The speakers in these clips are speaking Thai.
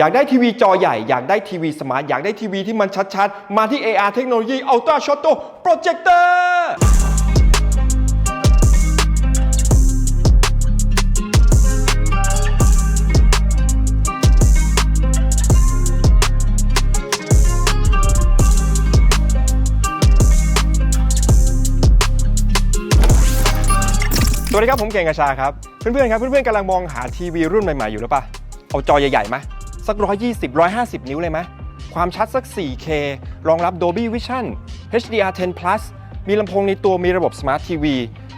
อยากได้ทีวีจอใหญ่ อยากได้ทีวีสมาร์ท อยากได้ทีวีที่มันชัดๆ มาที่ AR เทคโนโลยี Ultra Shotto Projector สวัสดีครับ ผมเก่งกระชาครับ เพื่อนๆครับ เพื่อนๆกำลังมองหาทีวีรุ่นใหม่ๆอยู่หรือปะเอาจอใหญ่ๆไหม สัก 120 150 นิ้วเลยไหมความชัดสัก 4K รองรับ Dolby Vision HDR10 Plus มีลำโพงในตัวมีระบบ Smart TV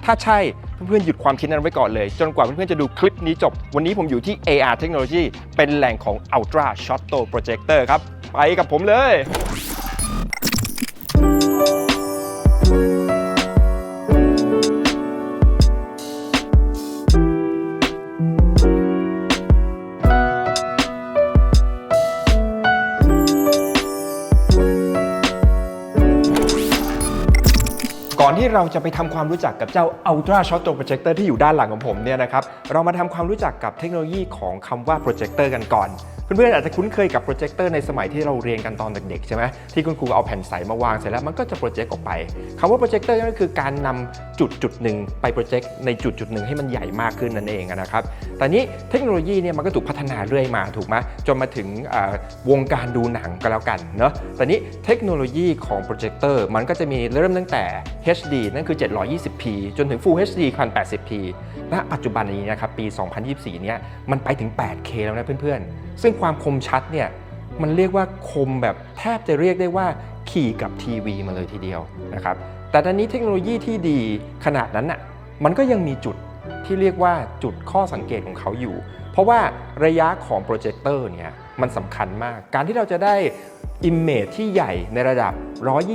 ถ้าใช่เพื่อนๆ หยุดความคิดนั้นไว้ก่อนเลย จนกว่าเพื่อนๆ จะดูคลิปนี้จบ วันนี้ผมอยู่ที่ AR Technology เป็นแหล่งของ Ultra Shotto Projector ครับ ไปกับผมเลย เราจะไปทำความรู้จักกับเจ้า Ultra Shotto Projector ที่อยู่ด้านหลังของผมเนี่ยนะครับ เรามาทำความรู้จักกับเทคโนโลยีของคำว่าโปรเจคเตอร์กันก่อน เพื่อนๆอาจจะคุ้นเคยกับโปรเจคเตอร์ในสมัยที่เราเรียนกันตอนเด็กๆใช่ไหมที่คุณครูเอาแผ่นใสมาวางเสร็จแล้วมันก็จะโปรเจกต์ออกไปคำว่าโปรเจคเตอร์ก็คือการนำจุดจุดหนึ่งไปโปรเจกต์ในจุดจุดหนึ่งให้มันใหญ่มากขึ้นนั่นเองนะครับแต่นี้เทคโนโลยีเนี่ยมันก็ถูกพัฒนาเรื่อยมาถูกไหมจนมาถึงวงการดูหนังก็แล้วกันเนาะแต่นี้เทคโนโลยีของโปรเจคเตอร์มันก็จะมีเริ่มตั้งแต่ HD นั่นคือ 720p จนถึง Full HD 1080p ณปัจจุบันนี้นะครับปี 2024 เนี่ยมันไปถึง 8K แล้วนะเพื่อนๆ ซึ่งความคมชัดเนี่ยมันเรียกว่าคมแบบแทบจะเรียกได้ว่าขี่กับทีวีมาเลยทีเดียวนะครับแต่ตอนนี้เทคโนโลยีที่ดีขนาดนั้นน่ะมันก็ยังมีจุดที่เรียกว่าจุดข้อสังเกตของเขาอยู่ เพราะว่าระยะของโปรเจคเตอร์เนี่ยมันสำคัญมาก การที่เราจะได้ Image ที่ใหญ่ในระดับ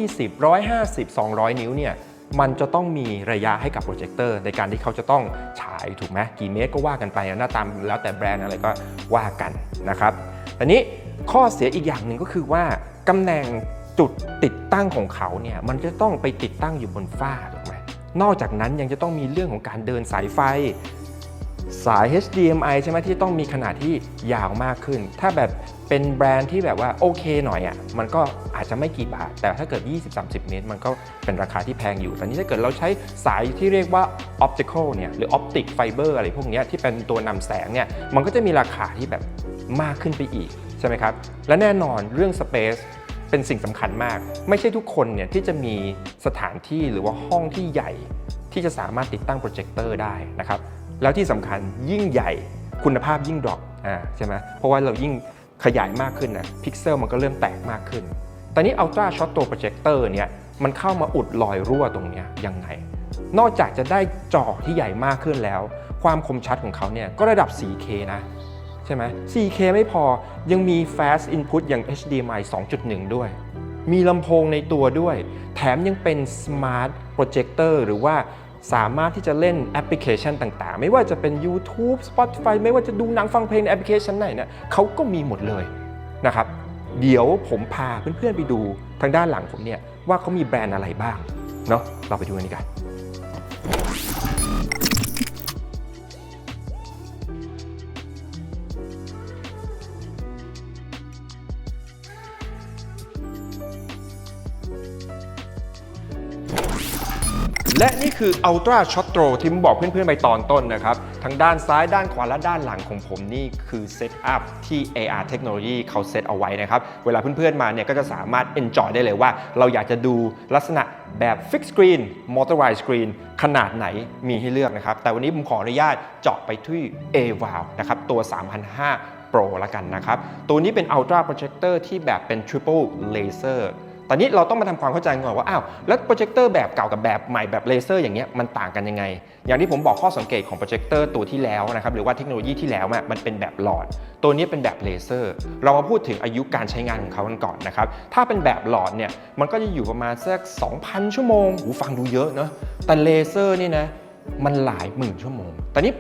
120 150 200 นิ้วเนี่ย มันจะต้องมีระยะให้กับโปรเจคเตอร์ในการที่เขาจะต้องฉายถูกไหมกี่เมตรก็ว่ากันไปนะหน้าตามแล้วแต่แบรนด์อะไรก็ว่ากันนะครับแต่นี้ข้อเสียอีกอย่างหนึ่งก็คือว่าตำแหน่งจุดติดตั้งของเขาเนี่ยมันจะต้องไปติดตั้งอยู่บนฝ้าถูกไหมนอกจากนั้นยังจะต้องมีเรื่องของการเดินสายไฟ สาย HDMI ใช่ไหมที่ต้องมีขนาดที่ยาวมากขึ้น ถ้าแบบเป็นแบรนด์ที่แบบว่าโอเคหน่อยอะ่ะ มันก็อาจจะไม่กี่บาท แต่ถ้าเกิด 20-30 เมตร มันก็เป็นราคาที่แพงอยู่ แต่นี้ถ้าเกิดเราใช้สายที่เรียกว่า optical เนี่ย หรือ optic fiber อะไรพวกนี้ที่เป็นตัวนำแสงเนี่ย มันก็จะมีราคาที่แบบมากขึ้นไปอีก ใช่ไหมครับ และแน่นอนเรื่อง space เป็นสิ่งสำคัญมาก ไม่ใช่ทุกคนเนี่ยที่จะมีสถานที่หรือว่าห้องที่ใหญ่ที่จะสามารถติดตั้งโปรเจคเตอร์ได้นะครับ แล้วที่สำคัญยิ่งใหญ่คุณภาพยิ่งดรอปอ่าใช่ไหมเพราะว่าเรายิ่งขยายมากขึ้นนะพิกเซลมันก็เริ่มแตกมากขึ้น ตอนนี้ Ultra Shotto Projector เนี่ยมันเข้ามาอุดรอยรั่วตรงนี้ยยังไง นอกจากจะได้จอที่ใหญ่มากขึ้นแล้ว ความคมชัดของเขาเนี่ยก็ระดับ 4K นะใช่ไหม 4K ไม่พอยังมี Fast Input อย่าง HDMI 2.1 ด้วย มีลำโพงในตัวด้วย แถมยังเป็น Smart Projector หรือว่า สามารถที่จะเล่นแอปพลิเคชันต่างๆ ไม่ว่าจะเป็น YouTube Spotify ไม่ว่าจะดูหนังฟังเพลงในแอปพลิเคชันไหนเนี่ยเขาก็มีหมดเลยนะครับ เดี๋ยวผมพาเพื่อนๆไปดูทางด้านหลังผมเนี่ยว่าเขามีแบรนด์อะไรบ้างเนาะเราไปดูกันดีกัน และนี่คือ Ultra Shotro ที่ผมบอกเพื่อนๆ ไปตอนต้นนะครับ ทั้งด้านซ้ายด้านขวาและด้านหลังของผมนี่คือเซตอัพที่ AR Technology เขาเซตเอาไว้นะครับ เวลาเพื่อนๆ มาเนี่ยก็จะสามารถ enjoy ได้เลยว่า เราอยากจะดูลักษณะแบบ Fixed Screen Motorized Screen ขนาดไหนมีให้เลือกนะครับ แต่วันนี้ผมขออนุญาตเจาะไปที่ AVAL นะครับตัว 3005 Pro ละกันนะครับ ตัวนี้เป็น Ultra Projector ที่แบบเป็น Triple Laser ตอนนี้เราต้องมาทำความเข้าใจก่อนว่าอ้าวแล้วโปรเจคเตอร์แบบเก่ากับแบบใหม่แบบเลเซอร์อย่างเงี้ยมันต่างกันยังไง อย่างที่ผมบอกข้อสังเกตของโปรเจคเตอร์ตัวที่แล้วนะครับหรือว่าเทคโนโลยีที่แล้วมันเป็นแบบหลอด ตัวนี้เป็นแบบเลเซอร์ เรามาพูดถึงอายุการใช้งานของเขากันก่อนนะครับถ้าเป็นแบบหลอดเนี่ยมันก็จะอยู่ประมาณสัก2,000 ชั่วโมงหูฟังดูเยอะเนาะแต่เลเซอร์นี่นะมันหลายหมื่นชั่วโมงตอนนี้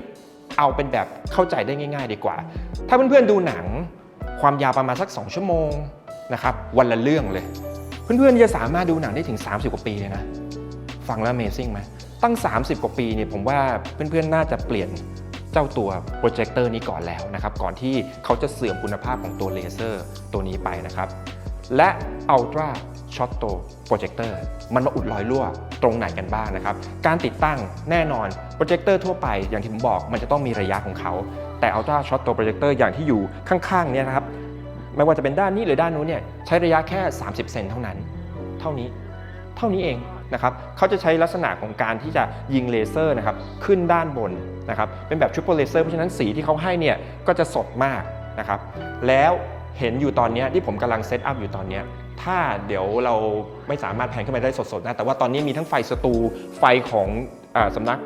เอาเป็นแบบเข้าใจได้ง่าย ๆ ดีกว่า ถ้าเพื่อนๆดูหนังความยาวประมาณสัก 2 ชั่วโมงนะครับวันละเรื่องเลย เพื่อนๆจะสามารถดูหนังได้ถึง 30 กว่าปีเลยนะ ฟังแล้ว Amazing ไหมตั้ง 30 กว่าปีเนี่ยผมว่าเพื่อนๆน่าจะเปลี่ยนเจ้าตัวโปรเจคเตอร์นี้ก่อนแล้วนะครับ ก่อนที่เขาจะเสื่อมคุณภาพของตัวเลเซอร์ตัวนี้ไปนะครับ และ Ultra Short t o Projector มันมาอุดรอยรั่วตรงไหนกันบ้างนะครับ การติดตั้งแน่นอนโปรเจคเตอร์ทั่วไปอย่างที่ผมบอกมันจะต้องมีระยะของเขา แต่ Ultra Short t o Projector อย่างที่อยู่ข้างๆเนี่ยนะครับ ไม่ว่าจะเป็นด้านนี้หรือด้านนู้นเนี่ยใช้ระยะแค่ 30 เซนเท่านั้น เท่านี้เท่านี้เองนะครับเขาจะใช้ลักษณะของการที่จะยิงเลเซอร์นะครับขึ้นด้านบนนะครับเป็นแบบทริปเปิลเลเซอร์เพราะฉะนั้นสีที่เขาให้เนี่ยก็จะสดมากนะครับแล้วเห็นอยู่ตอนนี้ที่ผมกำลังเซตอัพอยู่ตอนนี้ถ้าเดี๋ยวเราไม่สามารถแพนขึ้นไปได้สดๆนะแต่ว่าตอนนี้มีทั้งไฟสตูไฟของอสำนัก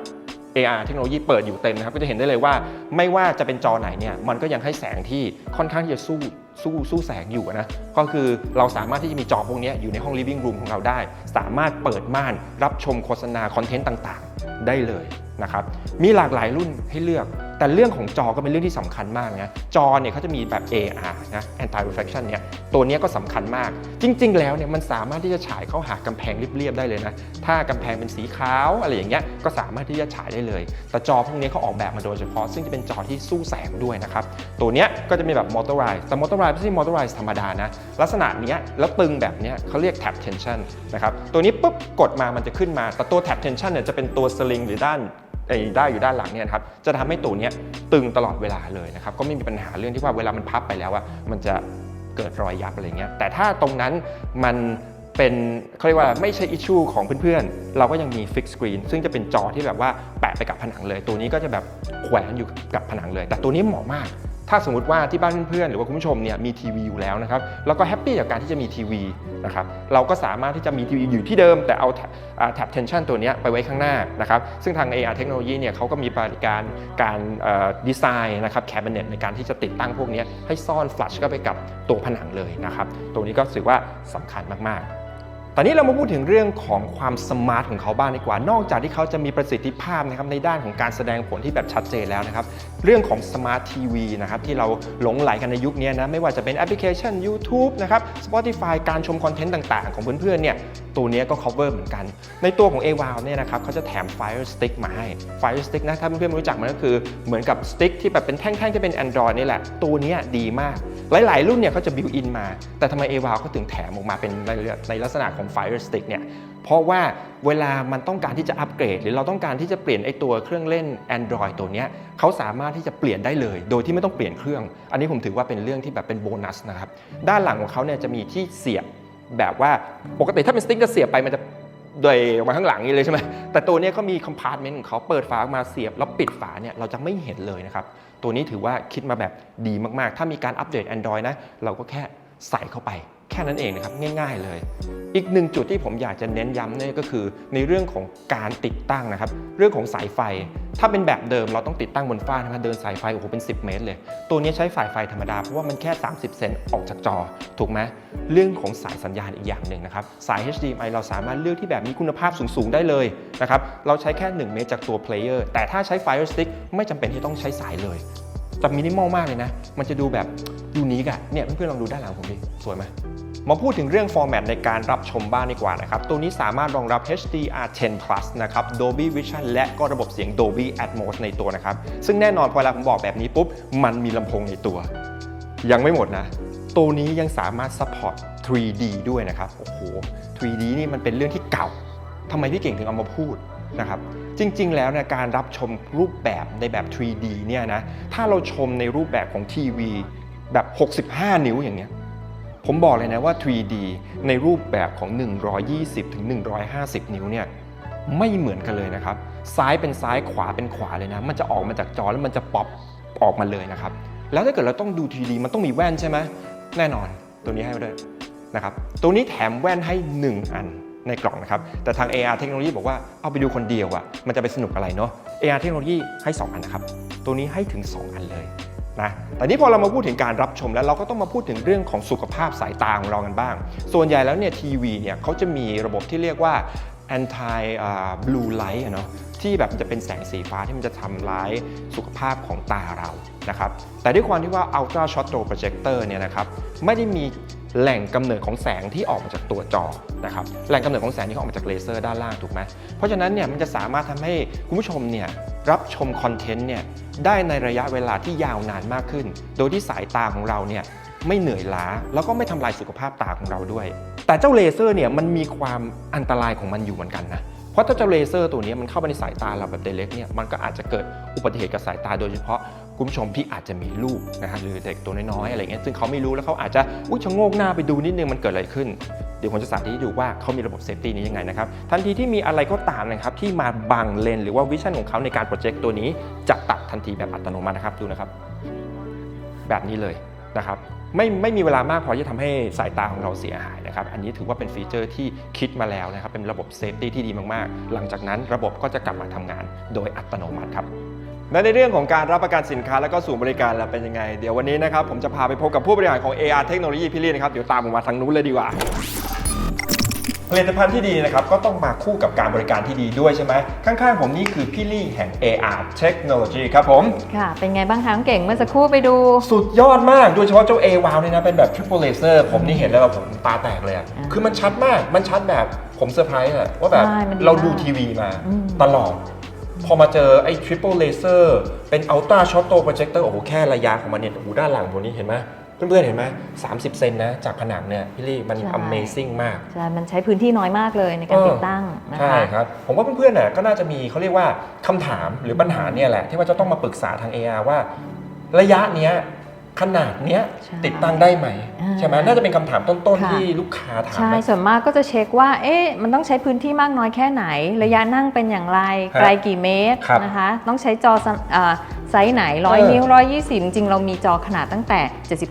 AR เทคโนโลยีเปิดอยู่เต็มนะครับก็จะเห็นได้เลยว่าไม่ว่าจะเป็นจอไหนเนี่ยมันก็ยังให้แสงที่ค่อนข้างที่จะสู้ สู้สู้แสงอยู่นะ ก็คือเราสามารถที่จะมีจอพวกนี้อยู่ในห้อง living room ของเราได้ สามารถเปิดม่านรับชมโฆษณาคอนเทนต์ต่างๆ ได้เลยนะครับ มีหลากหลายรุ่นให้เลือก แต่เรื่องของจอก็เป็นเรื่องที่สำคัญมากนะจอเนี่ยเขาจะมีแบบ AR นะ anti reflection เนี่ยตัวนี้ก็สำคัญมาก จริง ๆ แล้วเนี่ยมันสามารถที่จะฉายเข้าหากำแพงเรียบๆได้เลยนะถ้ากำแพงเป็นสีขาวอะไรอย่างเงี้ยก็สามารถที่จะฉายได้เลย แต่จอพวกนี้เขาออกแบบมาโดยเฉพาะ ซึ่งจะเป็นจอที่สู้แสงด้วยนะครับตัวนี้ก็จะมีแบบ motorized แต่ motorized ไม่ใช่ motorized ธรรมดานะลักษณะเนี้ยแล้วตึงแบบเนี้ยเขาเรียก tap tension นะครับตัวนี้ปุ๊บกดมามันจะขึ้นมา แต่ตัว tap tension เนี่ยจะเป็นตัวสลิงหรือด้าน ไอ้ได้อยู่ด้านหลังเนี่ยครับจะทำให้ตัวเนี้ยตึงตลอดเวลาเลยนะครับก็ไม่มีปัญหาเรื่องที่ว่าเวลามันพับไปแล้วอะมันจะเกิดรอยยับอะไรเงี้ยแต่ถ้าตรงนั้นมันเป็นเขาเรียกว่าไม่ใช่อิชชูของเพื่อนๆ เราก็ยังมีฟิกสกรีนซึ่งจะเป็นจอที่แบบว่าแปะไปกับผนังเลย ตัวนี้ก็จะแบบแขวนอยู่กับผนังเลย แต่ตัวนี้เหมาะมาก ถ้าสมมติว่าที่บ้านเพื่อนๆหรือว่าคุณผู้ชมเนี่ยมีทีวีอยู่แล้วนะครับแล้วก็แฮปปี้กับการที่จะมีทีวีนะครับเราก็สามารถที่จะมีทีวีอยู่ที่เดิม แต่เอาแท็บเทนชันตัวนี้ไปไว้ข้างหน้านะครับซึ่งทาง AR เทคโนโลยีเนี่ยเขาก็มีบริการการดีไซน์นะครับแคบิเนตในการที่จะติดตั้งพวกนี้ให้ซ่อนฟลัชเข้าไปกับตัวผนังเลยนะครับตัวนี้ก็ถือว่าสำคัญมากๆ อนนี้เรามาพูดถึงเรื่องของความสมาร์ทของเขาบ้างดีกว่า นอกจากที่เขาจะมีประสิทธิภาพนะครับในด้านของการแสดงผลที่แบบชัดเจนแล้วนะครับ เรื่องของสมาร์ททีวีนะครับที่เราหลงไหลกันในยุคนี้นะไม่ว่าจะเป็นแอปพลิเคชัน YouTube นะครับ Spotify การชมคอนเทนต์ต่างๆ ของเพื่อนๆเนี่ยตัวนี้ก็ cover เหมือนกัน ในตัวของ a w o w เนี่ยนะครับเขาจะแถม Fire Stick มาให้ Fire Stick นะถ้าเพื่อนๆรู้จักมันก็คือเหมือนกับสติ๊กที่แบบเป็นแท่งๆที่เป็น Android นี่แหละตัวนี้ดีมาก หลายๆ รุ่นเนี่ยเขาจะ built in มา แต่ทำไม a w o w เขาถึงแถมออกมาเป็นในลักษณะของ Fire Stick เนี่ยเพราะว่าเวลามันต้องการที่จะอัปเกรด หรือเราต้องการที่จะเปลี่ยนไอตัวเครื่องเล่น Android ตัวเนี้ยเขาสามารถที่จะเปลี่ยนได้เลย โดยที่ไม่ต้องเปลี่ยนเครื่อง อันนี้ผมถือว่าเป็นเรื่องที่แบบเป็นโบนัสนะครับด้านหลังของเขาเนี่ยจะมีที่เสียบแบบว่าปกติถ้าเป็นสติ๊กจะเสียบไปมันจะโดยออกมาข้างหลังนี่เลยใช่ไหมแต่ตัวเนี้ยเขามีคอมพาร์ตเมนต์ของเขาเปิดฝาออกมาเสียบ แล้วปิดฝาเนี่ยเราจะไม่เห็นเลยนะครับ ตัวนี้ถือว่าคิดมาแบบดีมากๆ ถ้ามีการอัปเดต Android นะ เราก็แค่ใส่เข้าไป แค่นั้นเองนะครับง่าย ๆเลย อีกหนึ่งจุดที่ผมอยากจะเน้นย้ำเนี่ยก็คือ ในเรื่องของการติดตั้งนะครับ เรื่องของสายไฟ ถ้าเป็นแบบเดิมเราต้องติดตั้งบนฟ้านะครับเดินสายไฟโอ้โหเป็น 10 เมตรเลย ตัวนี้ใช้สายไฟธรรมดาเพราะว่ามันแค่ 30 เซนออกจากจอ ถูกไหมเรื่องของสายสัญญาณอีกอย่างหนึ่งนะครับสาย HDMI เราสามารถเลือกที่แบบมีคุณภาพสูงๆได้เลยนะครับเราใช้แค่ 1 เมตรจากตัว Player แต่ถ้าใช้ Fire Stick ไม่จำเป็นที่ต้องใช้สายเลยจะมินิมอลมากเลยนะ มันจะดูแบบยูนิคอะเนี่ยเพื่อนๆลองดูด้านหลังผมดิ สวยไหม มาพูดถึงเรื่องฟอร์แมตในการรับชมบ้างดีกว่านะครับ ตัวนี้สามารถรองรับ HDR10 Plus นะครับ Dolby Vision และก็ระบบเสียง Dolby Atmos ในตัวนะครับ ซึ่งแน่นอนพอเวลาผมบอกแบบนี้ปุ๊บ มันมีลำโพงในตัว ยังไม่หมดนะ ตัวนี้ยังสามารถ support 3D ด้วยนะครับ โอ้โห 3D นี่มันเป็นเรื่องที่เก่าทำไมพี่เก่งถึงเอามาพูดนะครับจริง ๆ แล้วเนี่ยการรับชมรูปแบบในแบบ 3D เนี่ยนะถ้าเราชมในรูปแบบของทีวีแบบ 65 นิ้วอย่างเนี้ย ผมบอกเลยนะว่า 3D ในรูปแบบของ 120 ถึง 150 นิ้วเนี่ยไม่เหมือนกันเลยนะครับ ซ้ายเป็นซ้ายขวาเป็นขวาเลยนะ มันจะออกมาจากจอแล้วมันจะป๊อปออกมาเลยนะครับ แล้วถ้าเกิดเราต้องดู 3D มันต้องมีแว่นใช่ไหมแน่นอนตัวนี้ให้มาด้วยนะครับ ตัวนี้แถมแว่นให้ 1 อันในกล่องนะครับ แต่ทาง AR เทคโนโลยีบอกว่าเอาไปดูคนเดียวอะ่ะมันจะไปสนุกอะไรเนาะ AR เทคโนโลยีให้ 2 อันนะครับ ตัวนี้ให้ถึง 2 อันเลย นะแต่นี้พอเรามาพูดถึงการรับชมแล้วเราก็ต้องมาพูดถึงเรื่องของสุขภาพสายตาของเรากันบ้าง ส่วนใหญ่แล้วเนี่ยทีวีเนี่ยเขาจะมีระบบที่เรียกว่า anti blue light อะเนาะที่แบบจะเป็นแสงสีฟ้าที่มันจะทำร้ายสุขภาพของตาเรานะครับแต่ด้วยความที่ว่า ultra short throw projector เนี่ยนะครับไม่ได้มี แหล่งกำเนิดของแสงที่ออกมาจากตัวจอนะครับแหล่งกำเนิดของแสงที่ออกมาจากเลเซอร์ด้านล่างถูกไหมเพราะฉะนั้นเนี่ยมันจะสามารถทำให้คุณผู้ชมเนี่ยรับชมคอนเทนต์เนี่ยได้ในระยะเวลาที่ยาวนานมากขึ้น โดยที่สายตาของเราเนี่ยไม่เหนื่อยล้า แล้วก็ไม่ทำลายสุขภาพตาของเราด้วย แต่เจ้าเลเซอร์เนี่ยมันมีความอันตรายของมันอยู่เหมือนกันนะเพราะถ้าเจ้าเลเซอร์ตัวนี้มันเข้าไปในสายตาเราแบบเดเล็กเนี่ยมันก็อาจจะเกิดอุบัติเหตุกับสายตาโดยเฉพาะ คุณผู้ชมที่อาจจะมีลูกนะฮะหรือเด็กตัวน้อยๆอะไรเงี้ยซึ่งเขาไม่รู้แล้วเขาอาจจะอุ้ยชะโงกหน้าไปดูนิดนึงมันเกิดอะไรขึ้น เดี๋ยวผมจะสาธิตให้ดูว่าเขามีระบบเซฟตี้นี้ยังไงนะครับทันทีที่มีอะไรก็ตามนะครับที่มาบังเลนหรือว่าวิชั่นของเขาในการโปรเจกต์ตัวนี้จะตัดทันทีแบบอัตโนมัตินะครับดูนะครับ แบบนี้เลยนะครับไม่ไม่มีเวลามากพอที่จะทำให้สายตาของเราเสียหายนะครับ อันนี้ถือว่าเป็นฟีเจอร์ที่คิดมาแล้วนะครับ เป็นระบบเซฟตี้ที่ดีมาก ๆ หลังจากนั้นระบบก็จะกลับมาทำงานโดยอัตโนมัติครับ และในเรื่องของการรับประกันสินค้าและก็ศูนย์บริการเราเป็นยังไง เดี๋ยววันนี้นะครับผมจะพาไปพบกับผู้บริหารของ AR เทคโนโลยีพี่ลี่นะครับ เดี๋ยวตามผมมาทางนู้นเลยดีกว่า ผลิตภัณฑ์ที่ดีนะครับก็ต้องมาคู่กับการบริการที่ดีด้วยใช่ไหมข้างๆผมนี่คือพี่ลี่แห่ง AR Technology ครับผม ค่ะ เป็นไงบ้างคะน้องเก่งเมื่อสักครู่ไปดู สุดยอดมาก โดยเฉพาะเจ้า A w o w เนี่ยนะ เป็นแบบ Triple Laser ผมนี่เห็นแล้วแบบผมตาแตกเลยอะอ่าคือมันชัดมากมันชัดแบบผมเซอร์ไพรส์อะว่าแบบใช่มันดีเราดูมากทีวีมาอืม ตลอด พอมาเจอไอ้ Triple Laser เป็น Ultra Short Projector โอ้โหแค่ระยะของมันเนี่ยโอ้โหด้านหลังผมนี่เห็นไหมเพื่อนๆเห็นไหม30 เซนนะ จากผนังเนี่ยพี่ลี่มัน Amazing มาก ใช่ มันใช้พื้นที่น้อยมากเลยในการเออ ติดตั้งนะใช่คะ ครับ ผมว่าเพื่อนๆน่ะก็น่าจะมีเขาเรียกว่าคำถามหรือปัญหาเนี่ยแหละ ที่ว่าจะต้องมาปรึกษาทาง AR ว่า ระยะเนี้ย ขนาดเนี้ยใช่ติดตั้งได้ไหม อ่า ใช่ไหมน่าจะเป็นคำถามต้นๆค่ะที่ลูกค้าถามใช่ นะ ส่วนมากก็จะเช็คว่า เอ๊ะ มันต้องใช้พื้นที่มากน้อยแค่ไหน ระยะนั่งเป็นอย่างไรครับไกลกี่เมตรครับนะคะ ต้องใช้จอสเอ่อไซส์ไหนเออ100นิ้ว120จริงๆเรามีจอขนาดตั้งแต่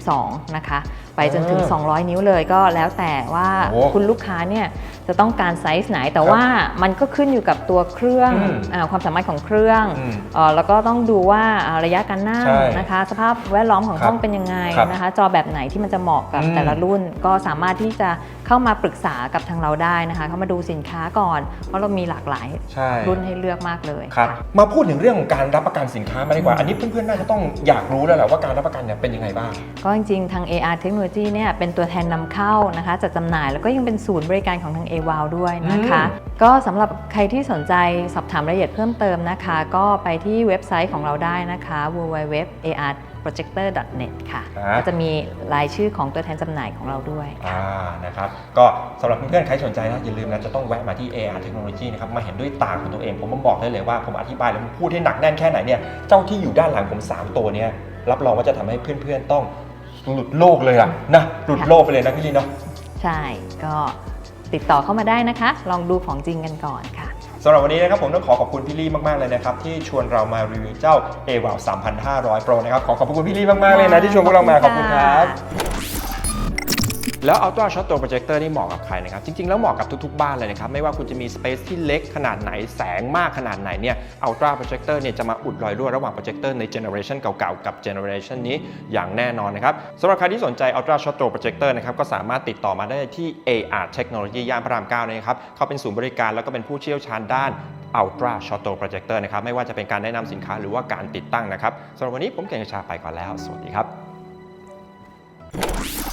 72 นะคะ ไปจนถึงเออ200 นิ้วเลยก็แล้วแต่ว่าโอ้คุณลูกค้าเนี่ยจะต้องการไซส์ไหน แต่ครับว่ามันก็ขึ้นอยู่กับตัวเครื่องอืมอาความสามารถของเครื่องอืมเอ่อแล้วก็ต้องดูว่าอ่าระยะการนั่งใช่นะคะ สภาพแวดล้อมของครับห้องเป็นยังไงครับนะคะ จอแบบไหนที่มันจะเหมาะกับอืมแต่ละรุ่น ก็สามารถที่จะ เข้ามาปรึกษากับทางเราได้นะคะ เข้ามาดูสินค้าก่อน เพราะเรามีหลากหลายใช่ รุ่นให้เลือกมากเลยครับค่ะมาพูดถึงเรื่องของการรับประกันสินค้ามาดีกว่า อันนี้เพื่อนๆ น่าจะต้องอยากรู้แล้วแหละว่าการรับประกันเนี่ยเป็นยังไงบ้าง ก็จริงๆ ทาง AR Technology เนี่ยเป็นตัวแทนนำเข้านะคะจัดจำหน่ายแล้วก็ยังเป็นศูนย์บริการของทาง a w o w ด้วยนะคะ ก็สำหรับใครที่สนใจสอบถามรายละเอียดเพิ่มเติมนะคะ ก็ไปที่เว็บไซต์ของเราได้นะคะ www.arprojector.net ค่ะครับก็จะมีรายชื่อของตัวแทนจำหน่ายของเราด้วย อ่านะครับก็สำหรับเพื่อนๆใครสนใจนะอย่าลืมนะจะต้องแวะมาที่ AR Technology นะครับมาเห็นด้วยตาของตัวเอง ผมมาบอกได้เลยว่าผมอธิบายแล้วผมพูดให้หนักแน่นแค่ไหนเนี่ยเจ้าที่อยู่ด้านหลังผม 3 ตัวเนี่ยรับรองว่าจะทำให้เพื่อนๆต้องหลุดโลกเลยอะนะหลุดโลกไปเลยนะพี่ลีเนาะ ใช่ ก็ติดต่อเข้ามาได้นะคะ ลองดูของจริงกันก่อนค่ะ สำหรับวันนี้นะครับผมต้องขอขอบคุณพี่ลี่มากๆเลยนะครับที่ชวนเรามารีวิวเจ้า a w o w 3,500 Pro นะครับขอขอบคุณพี่ลี่มากๆเลยนะที่ชวนพวกเรามาขอบคุณครับ แล้ว Ultra Shot ตัว Projector นี่เหมาะกับใครนะครับ จริง ๆ แล้วเหมาะกับทุกๆ บ้านเลยนะครับ ไม่ว่าคุณจะมี Space ที่เล็กขนาดไหน แสงมากขนาดไหนเนี่ย Ultra Projector เนี่ยจะมาอุดรอยรั่วระหว่าง Projector ใน Generation เก่าๆ กับ Generation นี้อย่างแน่นอนนะครับสำหรับใครที่สนใจ Ultra Shot ตัว Projector นะครับ ก็สามารถติดต่อมาได้ที่ AR Technology ย่านพระราม9นะครับ เขาเป็นศูนย์บริการแล้วก็เป็นผู้เชี่ยวชาญด้าน Ultra Shot Projector นะครับ ไม่ว่าจะเป็นการแนะนำสินค้าหรือว่าการติดตั้งนะครับสำหรับวันนี้ผมเก่งชาไปก่อนแล้ว สวัสดีครับ